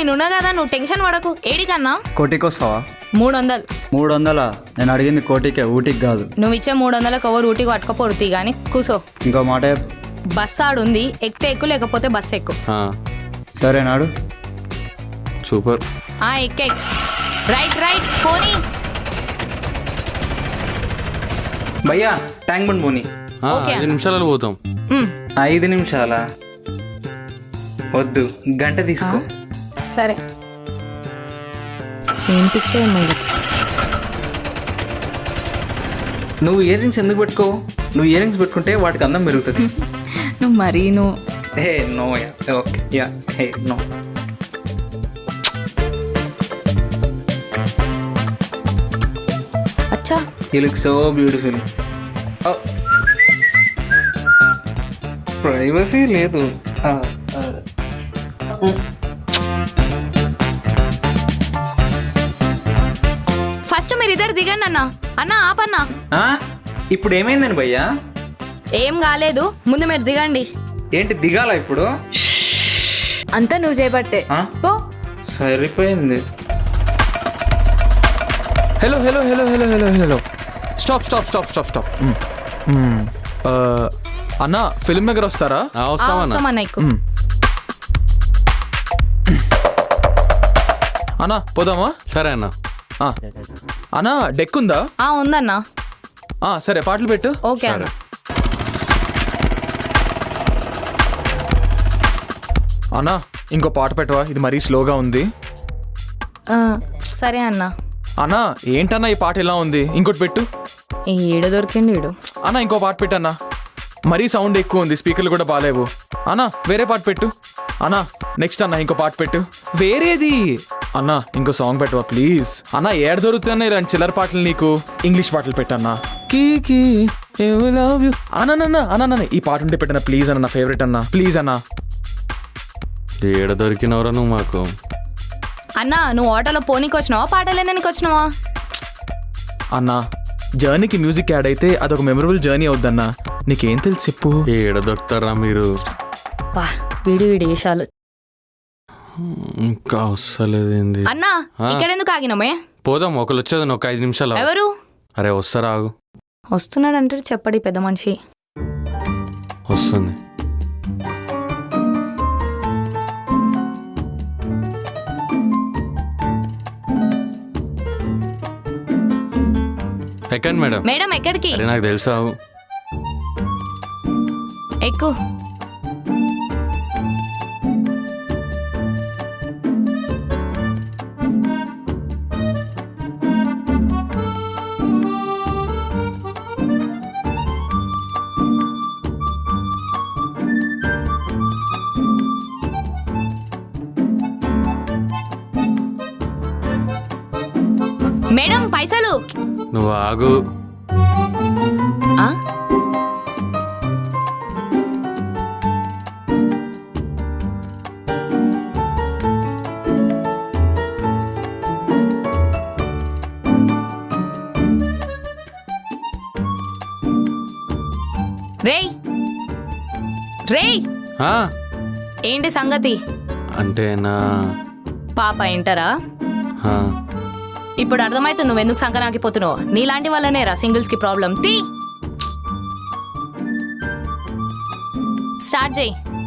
నేనున్నా కదా నువ్వు టెన్షన్ పడకు. ఏడికన్నా కోటికి వస్తావా? మూడు వందలు మూడు వందలా నేను అడిగింది కోటికే ఊటికి కాదు. నువ్వు ఇచ్చే మూడు వందలకు ఎవరు ఊటికి పట్టుకపోరుతీ కానీ కూసో. ఇంకో మాట చెప్పు. బస్ ఆడుంది ఎక్కితే ఎక్కువ లేకపోతే బస్ ఎక్కువ ఆ, సరే నాడు. సూపర్. ఆ ఎక్కే రైట్ రైట్ పోనీ. భయ్యా ట్యాంక్ బండ్ పోనీ. ఆ, ఓకే ఐదు అన్న. నిమిషాలలో పోతాం. ఐదు నిమిషాల? వద్దు గంట తీసుకో. సరే. ఏం నువ్వు ఇయర్ రింగ్స్ ఎందుకు పెట్టుకోవు నువ్వు ఇయర్ రింగ్స్ పెట్టుకుంటే వాటికి అందం పెరుగుతుంది. నువ్వు మరీ నువ్వు. Hey no yeah okay yeah hey no అచ్చా. You look so beautiful. Privacy లేదు. ఫస్ట్ మీరు ఇద్దరు దిగండి అన్న. అన్న ఆపన్నా. ఇప్పుడు ఏమైందని భయ్యా? ఏం కాలేదు. ముందు మీరు దిగండి. ఏంటి దిగాల ఇప్పుడు? అంతా నువ్వు చేపట్టే. ఆ? పో. సరిపోయింది. Hello hello hello hello hello hello. Stop stop stop stop stop. అన్న ఫిలిం నగర్ వస్తారా? ఆ, వస్తామన్నా ఎక్కువ. మ్. అన్నా పోదామా? సరే అన్న. ఆ. అన్నా డెక్ ఉందా? ఆ ఉందన్న. ఆ, సరే పాటలు పెట్టు. ఓకే అన్న. అన్నా ఇంకో పాట పెట్టవా? ఇది మరీ స్లోగా ఉంది. ఆ, సరే అన్న. అన్నా ఏంటన్నా ఈ పాట ఎలా ఉంది? ఇంకోటి పెట్టు. ఈ ఈడ దొరికిండు ఈడు. అన్నా ఇంకో పాట పెట్టన్నా. మరీ సౌండ్ ఎక్కువ ఉంది స్పీకర్లు కూడా బాగాలేవు అన్నా వేరే పాట పెట్టు. అన్నా నెక్స్ట్ అన్నా ఇంకో పాట పెట్టు. వేరేది? అన్నా ఇంకో సాంగ్ పెట్టవా ప్లీజ్ అన్నా ఏడ దొరుకుతున్నాయి ఇలాంటి చిల్లర పాటలు నీకు? ఇంగ్లీష్ పాటలు పెట్టన్నా. కీ కీ లవ్ యూ అన్నా అన్నా ఈ పాట ఉంటే పెట్టన్నా ప్లీజ్ అన్న నా ఫేవరెట్ అన్నా. ప్లీజ్ అన్నా. ఏడ దొరికినవరా నువ్వు మాకు? అన్న నువ్వు ఆటోలో పోనీకి వచ్చినావా పాటలు వినడానికి వచ్చినావా? అన్నా జర్నీకి మ్యూజిక్ యాడ్ అయితే అదొక మెమరబుల్ జర్నీ అవుద్దన్నా. నీకేం తెలుసు చెప్పు? ఏడ దొరుకుతారా మీరు? వీడి వీడి వేషాలు. ఇంకా వస్తలేదు ఏంది? అన్న ఇక్కడ ఎందుకు ఆగినామే పోదాం ఒకరు వచ్చేది ఒక ఐదు నిమిషాలు ఆగు. ఎవరు? అరే వస్తారా ఆగు. వస్తున్నాడంటే చెప్పడి పెద్ద మనిషి. వస్తుంది. ఎక్కండి మేడం. మేడం ఎక్కడికి? అరే నాకు తెలుసా ఎక్కు. మేడం పైసలు. నువ్వు ఆగు. ఆ? రేయ్. రేయ్. ఆ, ఏంటి సంగతి? అంటే నా పాప ఏంటరా ఆ, ఇప్పుడు అర్థమైతే నువ్వు ఎందుకు సంకరాకపోతున్నావు నీలాంటి వల్లనే రా సింగిల్స్కి ప్రాబ్లం. తీ! స్టార్ట్ చేయి.